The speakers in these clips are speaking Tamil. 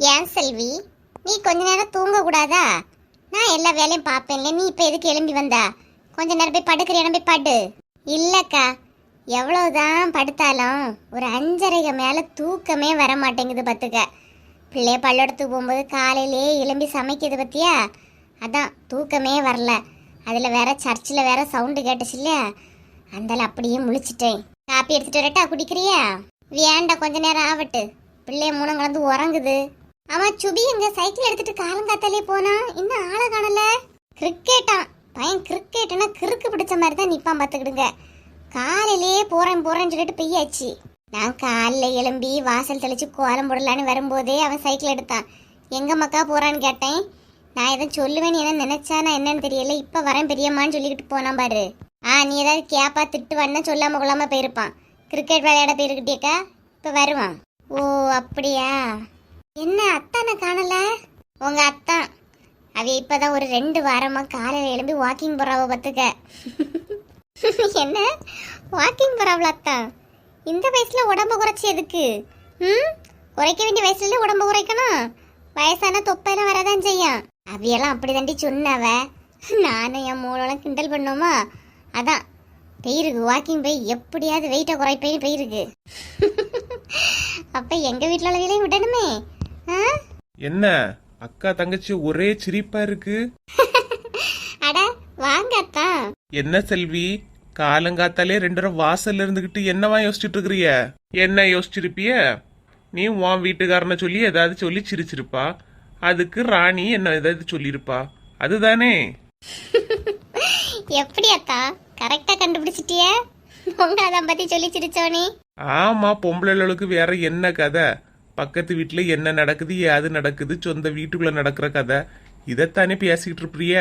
ஏன் செல்வி? நீ கொஞ்ச நேரம் தூங்க கூடாதா நான் எல்லா வேலையும் பார்ப்பேன்ல நீ இப்போ எதுக்கு எழும்பி வந்தா? கொஞ்ச நேரம் போய் படுக்கிறியா? போய் படு. இல்லைக்கா எவ்வளோதான் படுத்தாலும் ஒரு அஞ்சரைக்கு மேலே தூக்கமே வர மாட்டேங்குது பார்த்துக்க பிள்ளைய பள்ளிடத்துக்கு போகும்போது காலையிலே எழும்பி சமைக்கிறது பத்தியா? அதான் தூக்கமே வரல. அதில் வேற சர்ச்சில் வேற சவுண்டு கேட்டுச்சு இல்லையா? அந்தால அப்படியே முழிச்சிட்டேன். காப்பி எடுத்துட்டு வரட்டா குடிக்கிறியா? வேண்டாம் கொஞ்ச நேரம் ஆகட்டு. பிள்ளைய மூணம் கலந்து உறங்குது. ஆமா சுபி எங்க சைக்கிள் எடுத்துட்டு காலங்காத்தாலே போனா இன்னும் ஆளை காணல. கிரிக்கெட்டான். பையன் கிரிக்கெட்னா கிறுக்கு பிடிச்ச மாதிரி தான் நிப்பான் பார்த்துக்கிடுங்க. காலையிலேயே போறேன் போறேன்னு சொல்லிட்டு பெய்யாச்சு. நான் காலைல எழும்பி வாசல் தெளிச்சு கோலம் போடலான்னு வரும்போதே அவன் சைக்கிள் எடுத்தான். எங்க மக்கா போறான்னு கேட்டேன். நான் எதை சொல்லுவேன்னு என்ன நினைச்சானா என்னன்னு தெரியல. இப்ப வரேன் பெரியம்மான்னு சொல்லிக்கிட்டு போனான் பாரு. ஆ நீ ஏதாவது கேப்பா திட்டு வந்தா சொல்லாம கொள்ளாம போயிருப்பான். கிரிக்கெட் விளையாட போயிருக்கிட்டேக்கா இப்ப வருவான். ஓ அப்படியா? என்ன அத்தானை காணல? உங்க அத்தான் அவ இப்பதான் ஒரு ரெண்டு வாரமா காலையில எழும்பி வாக்கிங் போறாவ பத்துக்க. என்ன? வாக்கிங் போறாவல அத்தான் இந்த வயசுல உடம்பு குறைச்சி எதுக்கு? ம்? குறைக்க வேண்டிய வயசுல உடம்பு குறைக்கணும். வயசான தொப்பையெல்லாம் வரதான் செய்யும். அவையெல்லாம் அப்படி தாண்டி சொன்னவ. நானும் என் மூலம் கிண்டல் பண்ணோமா அதான். பெயிருக்கு வாக்கிங் போய் எப்படியாவது வெயிட்டை குறைப்பேன்னு பெயிருக்கு. அப்ப எங்க வீட்டில் உள்ள விடணுமே? என்ன? அக்கா தங்கச்சி ஒரே சிரிப்பா இருக்கு. அட வாங்க என்ன செல்வி? காலங்காத்தாலே ரெண்டு வாசல்ல இருந்துகிட்டு என்னவா யோசிச்சுட்டு இருக்கிறிய? என்ன யோசிச்சிருப்பிய? நீ உன் வீட்டுக்காரனை சொல்லி ஏதாவது சொல்லி சிரிச்சிருப்பா. அதுக்கு ராணி என்ன ஏதாவது சொல்லியிருப்பா. அதுதானே? எப்படி அத்தா? கரெக்டா கண்டுபிடிச்சிட்டிய? உங்க அதான் பத்தி சொல்லி சிரிச்சோனே. ஆமா பொம்பளைகளுக்கு வேற என்ன கதை? பக்கத்து வீட்டுல என்ன நடக்குது ஏது நடக்குது சொந்த வீட்டுக்குள்ள நடக்கிற கதை. இதைத்தானே பேசிக்கிட்டு இருப்பிய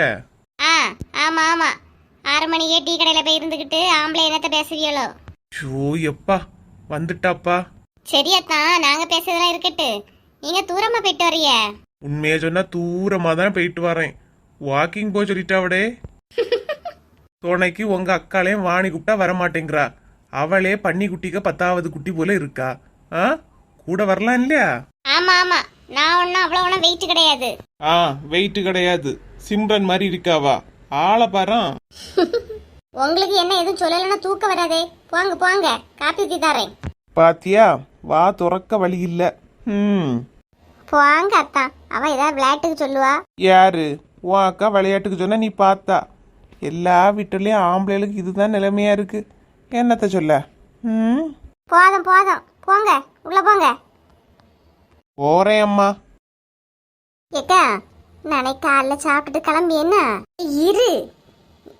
ஆ ஆமா ஆமா. ஆறு மணிக்கே டீ கடையில போய் இருந்துகிட்டு ஆம்பளை என்னத்த பேசுவீங்களோ ஷோ எப்பா வந்துட்டாப்பா. சரி அத்தான் நாங்க பேசுறதெல்லாம் இருக்கட்டு. நீங்க தூரமா போயிட்டு வர்றீங்க? உண்மையை சொன்னா தூரமா தான் போயிட்டு வரேன். வாக்கிங் போய் சொல்லிட்டாவடே துணைக்கு உங்க அக்காளையும் வாணி கூப்பிட்டா வர மாட்டேங்கிறா அவளே பன்னி குட்டிக்கு பத்தாவது குட்டி போல இருக்கா. ஆ? கூட வரலாம் இல்லையா? ஆமா ஆமா. நான் ஒன்னும் அவ்வளவு ஒன்றும் வெயிட் கிடையாது. ஆ வெயிட் கிடையாது. சிம்ரன் மாதிரி இருக்காவா? ஆளை பாறான் உங்களுக்கு என்ன எதுவும் சொல்லலைன்னா தூக்கம் வராதே. போங்க போங்க. காப்பி ஊத்தி தரேன். பாத்தியா? வா துறக்க வழி இல்ல. ம் போங்க அத்தான் அவ ஏதாவது விளையாட்டுக்கு சொல்லுவா? யாரு? உன் அக்கா விளையாட்டுக்கு சொன்னா நீ பார்த்தா. எல்லா வீட்டுலயும் ஆம்பளைகளுக்கு இதுதான் நிலைமையா இருக்கு. என்னத்த சொல்ல? ம் போதும் போதும். போங்க. போங்க போறேன் அம்மா. ஏக்கா நானே காலைல சாப்பிட்டுட்டு கிளம்பி என்ன இரு.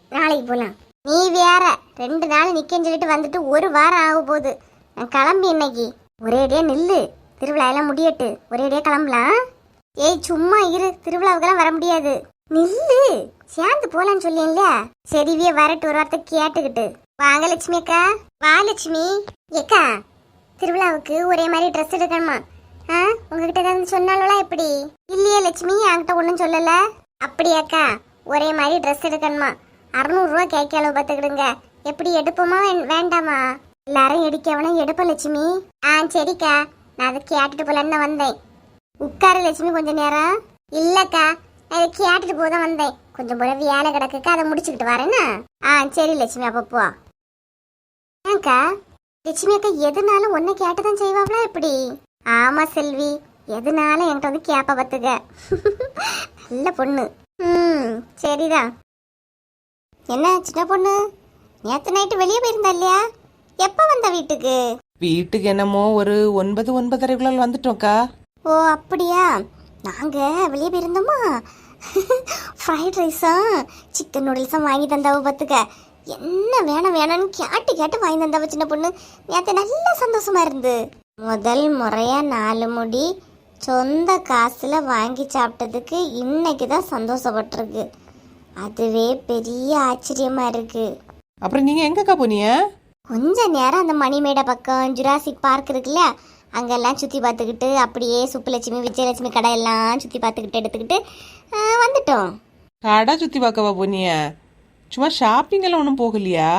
நாளைக்கு போலாம். நீ வேற ரெண்டு நாள் நிக்கன்னு சொல்லிட்டு வந்துட்டு ஒரு வாரம் ஆக போகுது. நான் கிளம்பி இன்னைக்கு. ஒரேடியா நில்லு. திருவிழா எல்லாம் முடியட்டு ஒரேடியா கிளம்பலாம். ஏய் சும்மா இரு. திருவிழாவுக்கெல்லாம் வர முடியாது. நில்லு. சேர்ந்து போலான்னு சொல்லியேன்ல. சரிவிய வரட்டு ஒரு வார்த்தை கேட்டுக்கிட்டு. வாங்க லட்சுமி அக்கா. வா லட்சுமி. ஏக்கா திருவிழாவுக்கு ஒரே மாதிரி ட்ரெஸ் எடுக்கணுமா? ஆ? உங்ககிட்ட ஏதாவது சொன்னாலும் எப்படி? இல்லையே லட்சுமி என்கிட்ட ஒன்றும் சொல்லல. அப்படியாக்கா ஒரே மாதிரி ட்ரெஸ் எடுக்கணுமா? அறநூறுரூவா கேட்க அளவு பார்த்துக்கிடுங்க. எப்படி எடுப்போமா வேண்டாமா? எல்லாரும் எடுக்கவனும் எடுப்பேன் லட்சுமி. ஆ சரிக்கா. நான் அதை கேட்டுட்டு போலான்னு வந்தேன். உட்காரு லட்சுமி கொஞ்ச நேரம். இல்லக்கா நான் இதை கேட்டுட்டு போதான் வந்தேன். கொஞ்சம் போல வேலை கிடக்குக்கா அதை முடிச்சுக்கிட்டு வரேன்னா? ஆ சரி லட்சுமி அப்போ போ. ஏங்க்கா லட்சுமி அக்கா எதுனாலும் ஒன்னு கேட்டுதான் செய்வாங்களா எப்படி? ஆமா செல்வி. எதுனாலும் என்கிட்ட வந்து கேப்ப பத்துக்க. நல்ல பொண்ணு. ம் சரிதான் என்ன சின்ன பொண்ணு? நேத்து நைட்டு வெளியே போயிருந்தா இல்லையா? எப்ப வந்த வீட்டுக்கு? வீட்டுக்கு என்னமோ ஒரு ஒன்பது ஒன்பதரைக்குள்ள வந்துட்டோம்க்கா. ஓ அப்படியா? நாங்க வெளியே போயிருந்தோமா? ஃப்ரைட் ரைஸும் சிக்கன் நூடுல்ஸும் வாங்கி தந்தாவ பார்த்துக்க என்ன வேணும் வேணும்னு கேட்டு கேட்டு வாங்கி தந்தாவ சின்ன பொண்ணு. நேற்று நல்ல சந்தோஷமா இருந்து. முதல் முறையா நாலு முடி சொந்த காசுல வாங்கி சாப்பிட்டதுக்கு இன்னைக்கு தான் சந்தோஷப்பட்டிருக்கு. அதுவே பெரிய ஆச்சரியமா இருக்கு. அப்புறம் நீங்க எங்கக்கா போனீங்க? கொஞ்ச நேரம் அந்த மணிமேடை பக்கம் ஜுராசிக் பார்க் இருக்குல்ல அங்கெல்லாம் சுற்றி பார்த்துக்கிட்டு அப்படியே சுப்புலட்சுமி விஜயலட்சுமி கடையெல்லாம் சுற்றி பார்த்துக்கிட்டு எடுத்துக்கிட்டு ஆ, வந்துட்டோம். கடை சுத்தி பார்க்கவா போனீங்க? சும்மா ஷாப்பிங் எல்லாம் ஒன்றும் போகலையா?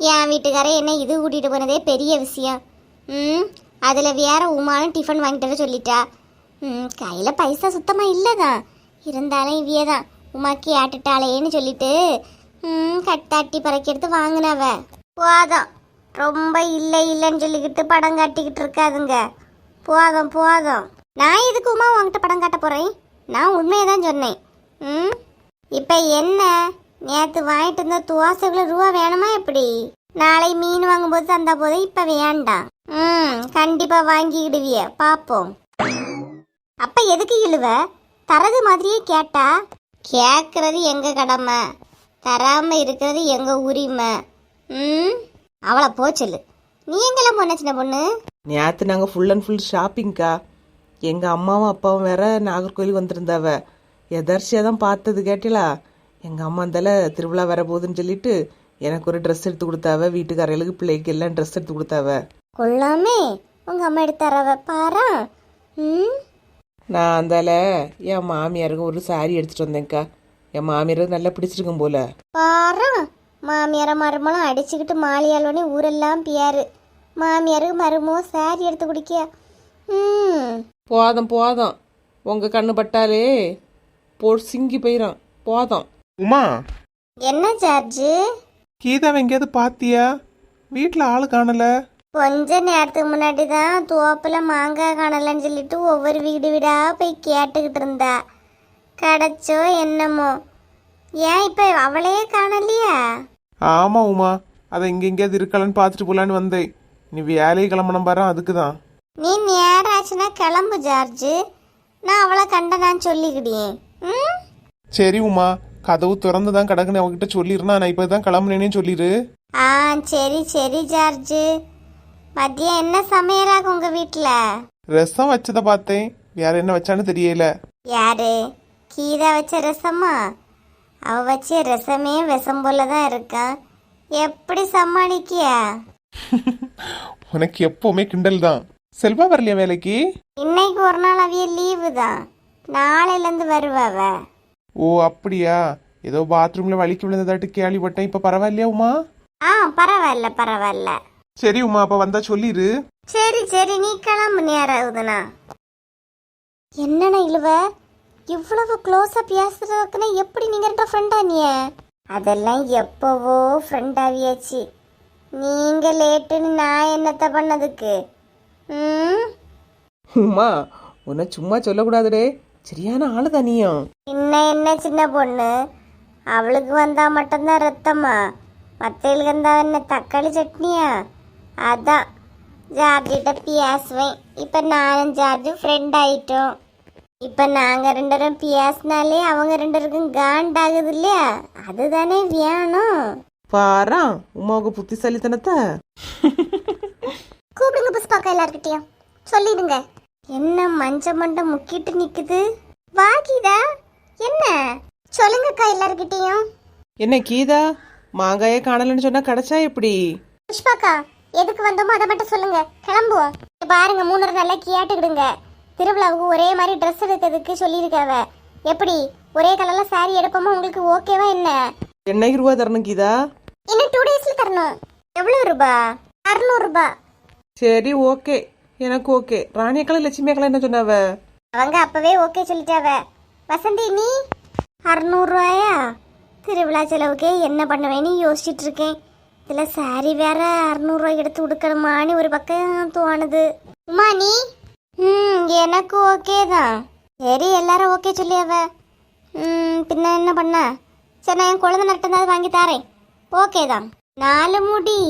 என் வீட்டுக்காரே என்ன இது கூட்டிகிட்டு போனதே பெரிய விஷயம். ம் அதில் வேற உமானும் டிஃபன் வாங்கிட்டு வர சொல்லிட்டா. ம் கையில் பைசா சுத்தமாக இல்லைதான். இருந்தாலும் இவையே தான் உமாக்கு ஆட்டுட்டாளேன்னு சொல்லிட்டு ம் கட்டாட்டி பறக்கி எடுத்து வாங்கினவ. போதும். ரொம்ப இல்லை இல்லைன்னு சொல்லிக்கிட்டு படம் காட்டிக்கிட்டு இருக்காதுங்க. போதும் போதும். நான் எதுக்கு உமா உங்ககிட்ட படம் காட்ட போகிறேன் நான் உண்மையை தான் சொன்னேன். ம் இப்போ என்ன? நேற்று வாங்கிட்டு இருந்த துவாசைக்குள்ள ரூபா வேணுமா எப்படி? நாளை மீன் வாங்கும்போது தந்தா போது இப்போ வேண்டாம். ம் கண்டிப்பாக வாங்கிக்கிடுவிய. பார்ப்போம் அப்ப எதுக்கு இழுவ? தரது மாதிரியே கேட்டா? கேட்குறது எங்க கடமை? தராம இருக்கிறது எங்க உரிமை? ம் அவளை போச்சலு நீ எங்கெல்லாம் போன சின்ன பொண்ணு? நேற்று நாங்கள் ஃபுல் அண்ட் ஃபுல் ஷாப்பிங்க்கா எங்கள் அம்மாவும் அப்பாவும் வேற நாகர்கோவில் வந்திருந்தாவ. எதர்ச்சியாக தான் பார்த்தது கேட்டிலா எங்கள் அம்மா அந்தால திருவிழா வர போகுதுன்னு சொல்லிட்டு எனக்கு ஒரு ட்ரெஸ் எடுத்து கொடுத்தாவ வீட்டுக்காரர்களுக்கு பிள்ளைக்கு எல்லாம் ட்ரெஸ் எடுத்து கொடுத்தாவ. கொள்ளாமே உங்க அம்மா எடுத்தாரவ? பாரா? ம்? நான் அந்தால என் மாமியாருக்கு ஒரு சாரி எடுத்துட்டு வந்தேன்க்கா. என் மாமியாருக்கு நல்லா பிடிச்சிருக்கும் போல. பாரா மாமியார மருமலாம் அடிச்சுக்கிட்டு மாளியாலோனே ஊரெல்லாம் பியாரு. மாமியாருக்கு மருமோ சாரி எடுத்து குடிக்க ம். போதும் போதும். உங்கள் கண்ணு பட்டாலே போ சிங்கி போயிடும் போதும். உமா. என்ன சார்ஜு கீதாவை எங்கேயாவது பாத்தியா? வீட்டில் ஆளு காணல. கொஞ்ச நேரத்துக்கு முன்னாடி தான் தோப்புல மாங்காய் காணலன்னு சொல்லிட்டு ஒவ்வொரு வீடு வீடா போய் கேட்டுக்கிட்டு இருந்தா. கிடைச்சோ என்னமோ. ஏன் இப்ப அவளையே காணலையா? ஆமா உமா. அதை இங்க எங்கேயாவது இருக்கலான்னு பார்த்துட்டு போலான்னு வந்தேன். நீ வேலையை கிளம்பணும் பாரு அதுக்கு தான் நீ நேரம் ஆச்சுன்னா கிளம்பு ஜார்ஜ். நான் அவளை கண்டனான்னு சொல்லிக்கிடியேன் ம்? சரி உமா. கதவு திறந்து தான் கிடக்குன்னு அவகிட்ட சொல்லிடுறா நான் இப்போ தான் கிளம்புனேனே சொல்லிடு ஆ சரி சரி ஜார்ஜ். மதியம் என்ன சமையலாகும் உங்க வீட்டில் ரசம் வச்சதை பார்த்தேன். வேற என்ன வச்சான்னு தெரியல. யாரு? கீதா வச்ச ரசமா? அவ வச்ச ரசமே விஷம் போல தான் இருக்கான் எப்படி சமாளிக்கியா? உனக்கு எப்பவுமே கிண்டல் தான் செல்வா வரலையா வேலைக்கு? இன்னைக்கு ஒரு நாள் அவிய லீவு தான். நாளையிலேருந்து வருவாவ ஓ அப்படியா? ஏதோ பாத்ரூம்ல வலிக்கு விழுந்ததாட்டு கேள்விப்பட்டேன். இப்ப பரவாயில்லையா உமா? ஆ பரவாயில்ல பரவாயில்ல. சரி உமா அப்ப வந்தா சொல்லிடு சரி சரி நீ கிளம்பு நேரம் ஆகுதுண்ணா என்னண்ணா இழுவ? இவ்வளவு க்ளோஸா பேசுறதுக்குன்னா எப்படி நீங்க ரெண்டு ஃப்ரெண்டா நீ? அதெல்லாம் எப்பவோ ஃப்ரெண்ட் ஆவியாச்சு. நீங்க லேட்டுன்னு நான் என்னத்த பண்ணதுக்கு? ம்? உமா உன்னை சும்மா சொல்லக்கூடாதுடே. சரியான ஆளுதா நீயும். இன்ன என்ன சின்ன பொண்ணு? அவளுக்கு வந்தா மட்டும்தான் ரத்தமா? மற்றவளுக்கு வந்தா என்ன தக்காளி சட்னியா? அதான் ஜார்ஜிட்ட பேசுவேன். இப்போ நானும் ஜார்ஜ் ஃப்ரெண்ட் ஆயிட்டோம். இப்போ நாங்கள் ரெண்டு பேரும் பேசினாலே அவங்க ரெண்டு பேருக்கும் காண்டாகுது இல்லையா? அதுதானே வேணும் பாரா உமாவுக்கு புத்திசாலித்தனத்தை. கூப்பிடுங்க புஷ்பாக்கா எல்லார்கிட்டயும். சொல்லிடுங்க. என்ன மஞ்ச மண்டை முக்கிட்டு நிக்குது? வாகிதா என்ன? சொல்லுங்கக்கா எல்லார்கிட்டயும். என்ன கீதா? மாங்காயே காணலன்னு சொன்னா கிடைச்சா எப்படி? புஷ்பாக்கா எதுக்கு வந்தோமோ அதை மட்டும் சொல்லுங்க. கிளம்புவோம். இங்க பாருங்க மூணு நல்லா கேட்டுக்கிடுங்க திருவிழாவுக்கு ஒரே மாதிரி ட்ரெஸ் எடுக்கிறதுக்கு சொல்லியிருக்காவ. எப்படி? ஒரே கலர்ல saree எடுப்போமா? உங்களுக்கு ஓகேவா என்ன? என்னைக்கு ரூபா தரணும் கீதா? இன்னும் டூ டேஸ்ல தரணும். எவ்வளவு ரூபா? அறுநூறு ரூபாய் சரி ஓகே. எனக்கு ஓகே. ராணியக்கலை லட்சுமி அக்கலை என்ன சொன்னாவ? அவங்க அப்பவே ஓகே சொல்லிட்டாவ. வசந்தி நீ அறுநூறுவாயா திருவிழா செலவுக்கே என்ன பண்ணுவேன்னு யோசிச்சுட்டு இருக்கேன். இதில் சாரி வேற அறநூறுவா எடுத்து கொடுக்கணுமான்னு ஒரு பக்கம் தோணுது. உமா நீ? ம் எனக்கு ஓகே தான். சரி எல்லாரும் ஓகே சொல்லியாவ. ம் பின்ன என்ன பண்ண? சரி நான் என் குழந்தை நட்டந்தாவது வாங்கி தரேன். ஓகே தான். நாலு முடி.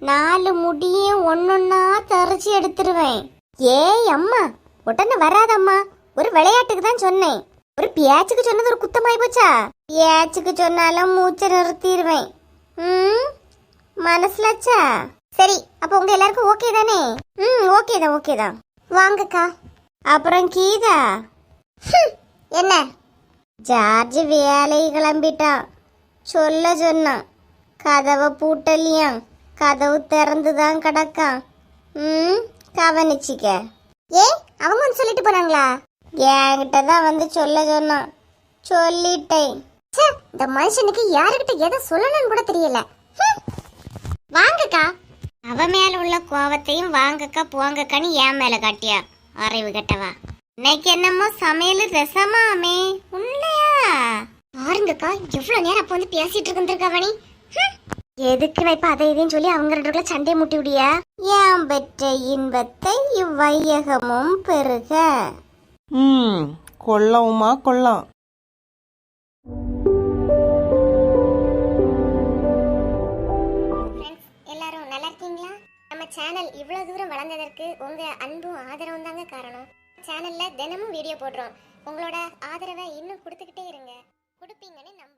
நாலு முடியும் ஒன்னொன்னா தரைச்சி எடுத்துருவேன். ஏய் அம்மா உடனே வராதம்மா. ஒரு விளையாட்டுக்கு தான் சொன்னேன். ஒரு பியாச்சுக்கு சொன்னது ஒரு குத்தமாயி போச்சா? பியாச்சுக்கு சொன்னாலும் மூச்சை நிறுத்திடுவேன் ம்? மனசுலாச்சா? சரி அப்போ உங்க எல்லாருக்கும் ஓகே தானே? ம் ஓகே தான் ஓகே தான். வாங்கக்கா. அப்புறம் கீதா. என்ன? ஜார்ஜ் வேலை கிளம்பிட்டான். சொல்ல சொன்னான். கதவை பூட்டலியான் கதவு திறந்து தான் கிடக்கான். ம் கவனிச்சிக்க. ஏ அவங்க வந்து சொல்லிட்டு போனாங்களா? என்கிட்ட தான் வந்து சொல்ல சொன்னான். சொல்லிட்டேன். சே இந்த மனுஷனுக்கு யாருக்கிட்ட எதை சொல்லணும்னு கூட தெரியல. வாங்கக்கா. அவ மேல உள்ள கோவத்தையும் வாங்கக்கா போங்கக்கான்னு என் மேல காட்டியா? அறிவு கட்டவா. இன்னைக்கு என்னமோ சமையல் ரசமாமே. உண்மையா? பாருங்கக்கா எவ்வளவு நேரம் அப்ப வந்து பேசிட்டு இருந்திருக்கவனி எதுக்கு நான் இப்ப அதை இதையும் சொல்லி அவங்க ரெண்டு பேருக்குள்ள சண்டையை முட்டி விடியா? ஏன் பெற்ற இன்பத்தை இவ்வையகமும் பெருக ம் கொள்ளவுமா கொள்ளம் எல்லாரும் நல்லா இருக்கீங்களா? நம்ம சேனல் இவ்வளவு தூரம் வளர்ந்ததற்கு உங்க அன்பும் ஆதரவும் தாங்க காரணம். சேனல்ல தினமும் வீடியோ போடுறோம். உங்களோட ஆதரவை இன்னும் கொடுத்துக்கிட்டே இருங்க. கொடுப்பீங்கன்னு நம்ப